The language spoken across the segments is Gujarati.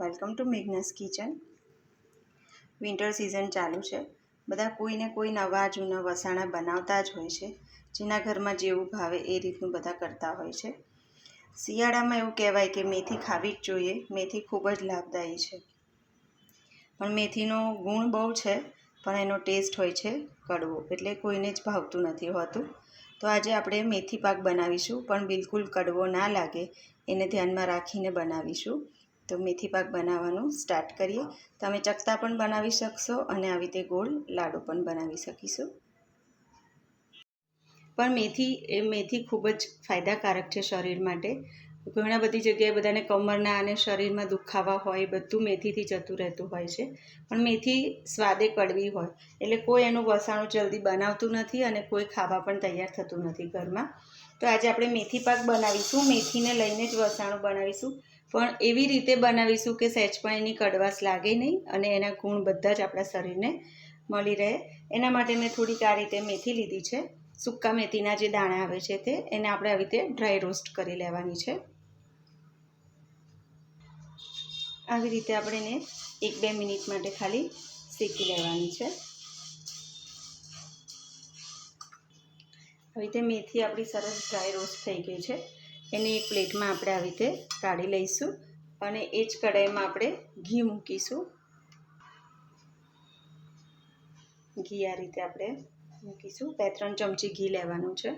Welcome to Magnus kitchen. Winter season ચાલુ છે. બધા કોઈને કોઈ નવા જૂના વસાણા બનાવતા જ હોય છે. જેના ઘરમાં જેવું ભાવે એ રીતનું બધા કરતા હોય છે. શિયાળામાં એવું કહેવાય કે મેથી ખાવી જ જોઈએ. મેથી ખૂબ જ લાભદાયી છે. પણ મેથીનો ગુણ બહુ છે, પણ એનો ટેસ્ટ હોય છે કડવો. એટલે કોઈને જ ભાવતું નથી હોતું. તો આજે આપણે મેથી પાક બનાવીશું, પણ બિલકુલ કડવો ના લાગે. એને ધ્યાનમાં રાખીને બનાવીશું. તો મેથી પાક બનાવવાનું સ્ટાર્ટ કરીએ. તમે ચકતા પણ બનાવી શકશો અને આવી રીતે ગોળ લાડુ પણ બનાવી શકીશું. પણ મેથી, એ મેથી ખૂબ જ ફાયદાકારક છે શરીર માટે. ઘણા બધી જગ્યાએ બધાને કમરના અને શરીરમાં દુખાવા હોય બધું મેથીથી જતું રહેતું હોય છે. પણ મેથી સ્વાદે કડવી હોય. એટલે કોઈ એનું વસાણું જલ્દી બનાવતું નથી અને કોઈ ખાવા પણ તૈયાર થતું નથી ઘરમાં. તો આજે આપણે મેથી પાક બનાવીશું. મેથીને લઈને જ વસાણું બનાવીશું. પણ એવી રીતે બનાવીશું કે સહેજ પણ એની કડવાશ લાગે નહીં અને એના ગુણ બધા જ આપણા શરીરને મળી રહે. એના માટે મેં થોડીક આ રીતે મેથી લીધી છે. સૂકા મેથીના જે દાણા આવે છે તે, એને આપણે આવી રીતે ડ્રાય રોસ્ટ કરી લેવાની છે. આવી રીતે આપણે એને એક બે મિનિટ માટે ખાલી શેકી લેવાની છે. આવી રીતે મેથી આપણી સરસ ડ્રાય રોસ્ટ થઈ ગઈ છે. એને એક પ્લેટમાં આપણે આવી રીતે કાઢી લઈશું અને એ જ કઢાઈમાં આપણે ઘી મૂકીશું. ઘી આ રીતે આપણે મૂકીશું. બે ત્રણ ચમચી ઘી લેવાનું છે.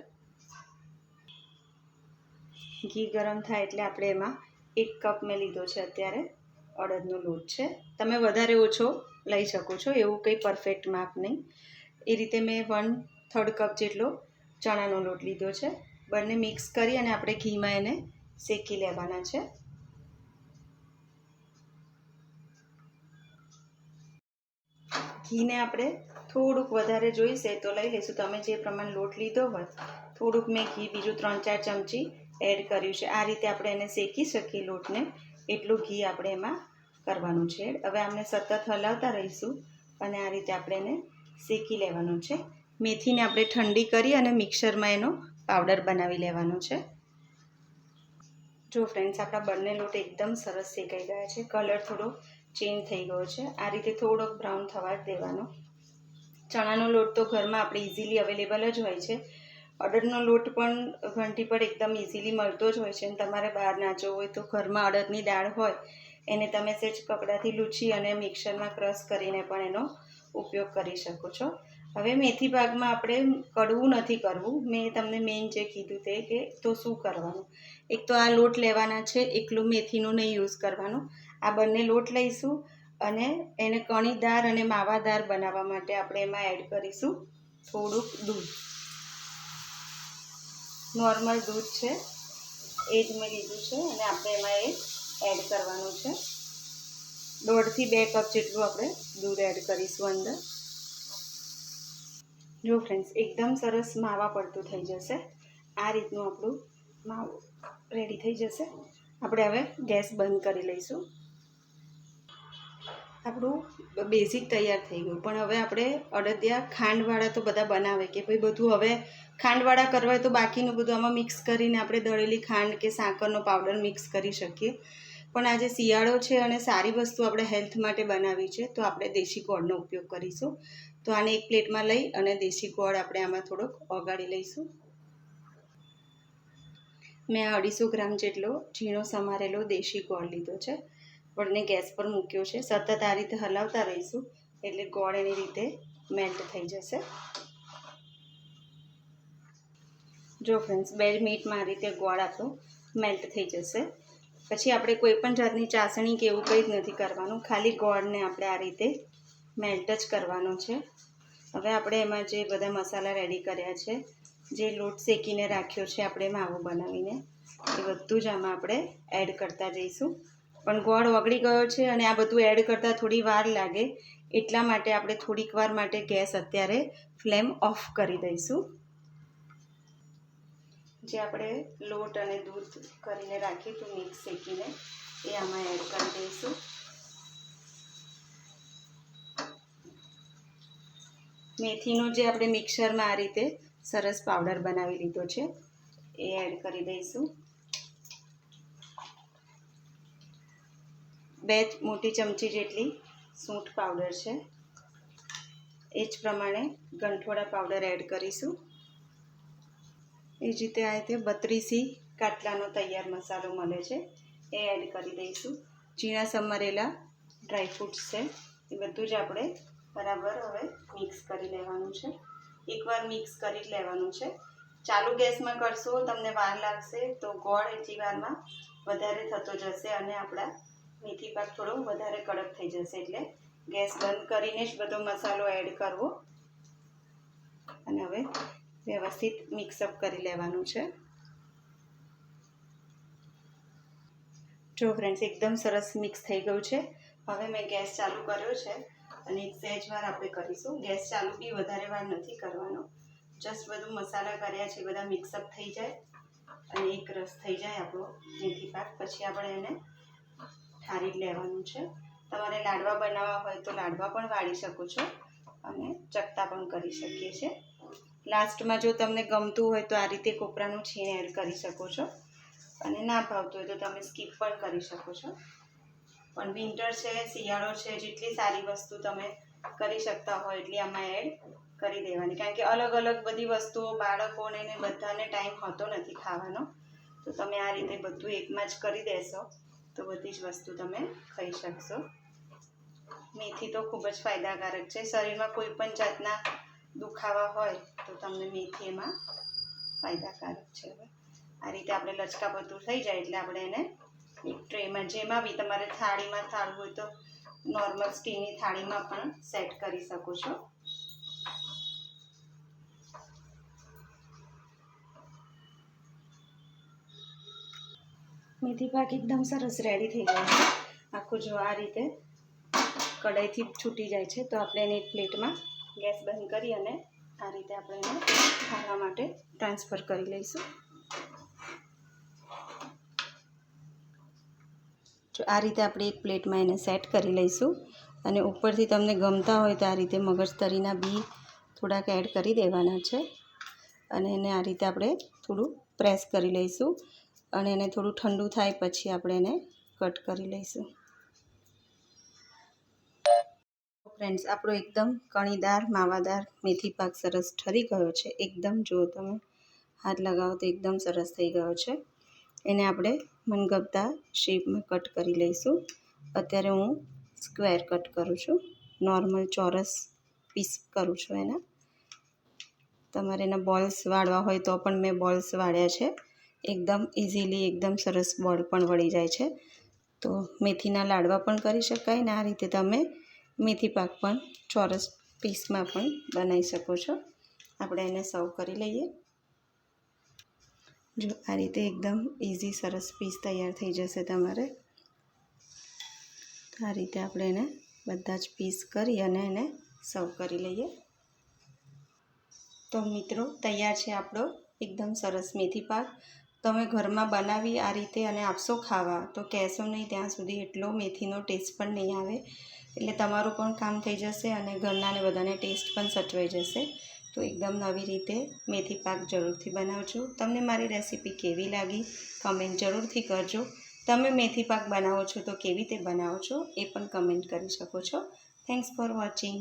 ઘી ગરમ થાય એટલે આપણે એમાં એક કપ મેં લીધો છે અત્યારે. અડદનો લોટ છે. તમે વધારે ઓછો લઈ શકો છો. એવું કંઈ પરફેક્ટ માપ નહીં. એ રીતે મેં વન થર્ડ કપ જેટલો ચણાનો લોટ લીધો છે. બંને મિક્સ કરી અને આપણે ઘીમાં એને શેકી લેવાના છે. ઘીને આપણે થોડુંક વધારે જોઈશે તો લઈ લઈશું. તમે જે પ્રમાણે લોટ લીધો હોય થોડુંક મેં ઘી બીજું ત્રણ ચાર ચમચી એડ કર્યું છે. આ રીતે આપણે એને શેકી શકીએ લોટને. એટલું ઘી આપણે એમાં કરવાનું છે. હવે આમને સતત હલાવતા રહીશું અને આ રીતે આપણે એને શેકી લેવાનું છે. મેથીને આપણે ઠંડી કરી અને મિક્સરમાં એનો પાવડર બનાવી લેવાનો છે. જો ફ્રેન્ડ્સ, આપણા બંને લોટ એકદમ સરસ શેકાઈ ગયા છે. કલર થોડો ચેન્જ થઈ ગયો છે. આ રીતે થોડોક બ્રાઉન થવા દેવાનો. ચણાનો લોટ તો ઘરમાં આપણે ઇઝીલી અવેલેબલ જ હોય છે. અડદનો લોટ પણ ઘંટી પર એકદમ ઇઝીલી મળતો જ હોય છે. અને તમારે બહાર ના જવું હોય તો ઘરમાં અડદની દાળ હોય, એને તમે સેજ કપડાથી લૂછી અને મિક્સરમાં ક્રશ કરીને પણ એનો ઉપયોગ કરી શકો છો. હવે મેથી પાકમાં આપણે કડવું નથી કરવું. મેં તમને મેઇન જે કીધું તે કે તો શું કરવાનું? એક તો આ લોટ લેવાના છે, એકલું મેથીનું નહીં યુઝ કરવાનો. આ બંને લોટ લઈશું અને એને કણીદાર અને માવાદાર બનાવવા માટે આપણે એમાં એડ કરીશું થોડુંક દૂધ. નોર્મલ દૂધ છે. એ જ મેં લીધું છે અને આપણે એમાં એ એડ કરવાનું છે. દોઢથી બે કપ જેટલું આપણે દૂધ એડ કરીશું અંદર. જો ફ્રેન્ડ્સ એકદમ સરસ માવા પડતું થઈ જશે. આ રીતનું આપણું માવું રેડી થઈ જશે. આપણે હવે ગેસ બંધ કરી લઈશું. આપણું બેઝિક તૈયાર થઈ ગયું. પણ હવે આપણે અડદિયા ખાંડવાળા તો બધા બનાવે કે ભાઈ બધું હવે ખાંડવાળા કરવા હોય તો બાકીનું બધું આમાં મિક્સ કરીને આપણે દળેલી ખાંડ કે સાકરનો પાવડર મિક્સ કરી શકીએ. પણ આજે શિયાળો છે અને સારી વસ્તુ આપણે હેલ્થ માટે બનાવી છે, તો આપણે દેશી ગોળનો ઉપયોગ કરીશું. તો આને એક પ્લેટમાં લઈ અને દેશી ગોળ આપણે આમાં થોડોક ઓગાળી લઈશું. મેં અઢીસો ગ્રામ જેટલો ઝીણો સમારેલો દેશી ગોળ લીધો છે. ગોળને ગેસ પર મૂક્યો છે. સતત આ રીતે હલાવતા રહીશું એટલે ગોળ એની રીતે મેલ્ટ થઈ જશે. જો ફ્રેન્ડ્સ, બે મિનિટમાં આ રીતે ગોળ આપણો મેલ્ટ થઈ જશે. પછી આપણે કોઈ પણ જાતની ચાસણી કે એવું કંઈ જ નથી કરવાનું. ખાલી ગોળને આપણે આ રીતે મેલ્ટ જ કરવાનો છે. હવે આપણે એમાં જે બધા મસાલા રેડી કર્યા છે, જે લોટ શેકીને રાખ્યો છે, આપણે માવો બનાવીને, એ બધું જ આમાં આપણે એડ કરતા જઈશું. પણ ગોળ ઓગળી ગયો છે અને આ બધું એડ કરતાં થોડી વાર લાગે, એટલા માટે આપણે થોડીક વાર માટે ગેસ અત્યારે ફ્લેમ ઓફ કરી દઈશું. જે આપણે લોટ અને દૂધ કરીને રાખ્યું હતું મિક્સ શેકીને એ આમાં એડ કરી દઈશું. મેથીનો જે આપણે મિક્સરમાં આ રીતે સરસ પાવડર બનાવી લીધો છે, એ એડ કરી દઈશું. બે મોટી ચમચી જેટલી સૂંઠ પાવડર છે. એ જ પ્રમાણે ગંઠોડા પાવડર એડ કરીશું. એ જ રીતે આ રીતે બત્રીસી કાટલાનો તૈયાર મસાલો મળે છે, એ એડ કરી દઈશું. ઝીણા સમારેલા ડ્રાયફ્રૂટ્સ છે, એ બધું જ આપણે બરાબર, હવે મિક્સ કરી લેવાનું છે. એકવાર મિક્સ કરી લેવાનું છે. ચાલુ ગેસમાં કરશો, તમને વાર લાગશે તો ગોળ એટલી વારમાં વધારે થતો જશે અને આપણા મેથી પાક થોડો વધારે કડક થઈ જશે. એટલે ગેસ બંધ કરીને જ બધો મસાલો એડ કરવો. અને હવે વ્યવસ્થિત મિક્સઅપ કરી લેવાનું છે. જો ફ્રેન્ડ્સ એકદમ સરસ મિક્સ થઈ ગયું છે. હવે મેં ગેસ ચાલુ કર્યો છે. અને એક સહેજ વાર આપણે કરીશું. ગેસ ચાલુ બી વધારે વાર નથી કરવાનો. જસ્ટ બધું મસાલા કર્યા છે, બધા મિક્સઅપ થઈ જાય. અને એક રસ થઈ જાય આપણો, મેથી પાક. પછી આપણે એને ઠારી લેવાનું છે. તમારે લાડવા બનાવવા હોય તો લાડવા પણ વાળી શકો છો. અને ચકતા પણ કરી શકીએ છીએ. લાસ્ટમાં જો તમને ગમતું હોય તો આ રીતે કોપરાનું છીણ એડ કરી શકો છો. અને ના ભાવતું હોય તો તમે સ્કીપ પણ કરી શકો છો. પણ વિન્ટર છે, શિયાળો છે, જેટલી સારી વસ્તુ તમે કરી શકતા હોય એટલી આમાં એડ કરી દેવાની. કારણ કે અલગ અલગ બધી વસ્તુઓ બાળકોને ને બધાને ટાઈમ હોતો નથી ખાવાનો. તો તમે આ રીતે બધું એકમાં જ કરી દેશો, તો બધી જ વસ્તુ તમે ખાઈ શકશો. મેથી તો ખૂબ જ ફાયદાકારક છે. શરીરમાં કોઈ પણ જાતના દુખાવા હોય, તો તમને મેથી એમાં ફાયદાકારક છે. આ રીતે આપણે લચકા બધું થઈ જાય, એટલે આપણે એને એક ટ્રેમાં, જેમાં બી તમારે થાળીમાં થાળવું હોય તો નોર્મલ સ્ટીલની થાળીમાં પણ સેટ કરી શકો છો. મેથી પાક એકદમ સરસ રેડી થઈ ગયો છે. આખું જો આ રીતે કઢાઈથી છૂટી જાય છે, તો આપણે એને પ્લેટમાં ગેસ બંધ કરી અને આ રીતે આપણે એને ખાવા માટે ટ્રાન્સફર કરી લઈશું. જો આ રીતે આપણે એક પ્લેટમાં એને સેટ કરી લઈશું અને ઉપરથી તમને ગમતા હોય તો આ રીતે મગજતરીના બી થોડાક એડ કરી દેવાના છે. અને એને આ રીતે આપણે થોડું પ્રેસ કરી લઈશું અને એને થોડું ઠંડુ થાય પછી આપણે એને કટ કરી લઈશું. ફ્રેન્ડ્સ આપણો એકદમ કણીદાર, માવાદાર મેથી પાક સરસ ઠરી ગયો છે. એકદમ જો તમે હાથ લગાવો તો એકદમ સરસ થઈ ગયો છે. એને આપણે મનગમતા શેપમાં કટ કરી લઈશું. અત્યારે હું સ્ક્વેર કટ કરું છું. નોર્મલ ચોરસ પીસ કરું છું એના. તમારે એના બોલ્સ વાળવા હોય તો પણ મેં બોલ્સ વાળ્યા છે. એકદમ ઇઝીલી એકદમ સરસ બોલ પણ વળી જાય છે. તો મેથીના લાડવા પણ કરી શકાય ને આ રીતે તમે મેથી પાક પણ ચોરસ પીસમાં પણ બનાવી શકો છો. આપણે એને સર્વ કરી લઈએ. જો આ રીતે એકદમ ઇઝી સરસ પીસ તૈયાર થઈ જશે તમારે. આ રીતે આપણે એને બધા જ પીસ કરી અને એને સર્વ કરી લઈએ. તો મિત્રો, તૈયાર છે આપણો એકદમ સરસ મેથી પાક. તમે ઘરમાં બનાવી આ રીતે અને આપશો ખાવા, તો કહેશો નહીં ત્યાં સુધી એટલો મેથીનો ટેસ્ટ પણ નહીં આવે. એટલે તમારું પણ કામ થઈ જશે અને ઘરનાને બધાને ટેસ્ટ પણ સચવાઈ જશે. તો એકદમ નવી રીતે મેથી પાક જરૂરથી બનાવજો. તમને મારી રેસીપી કેવી લાગી કમેન્ટ જરૂરથી કરજો. તમે મેથી પાક બનાવો છો તો કેવી રીતે બનાવો છો એ પણ કમેન્ટ કરી શકો છો. Thanks for watching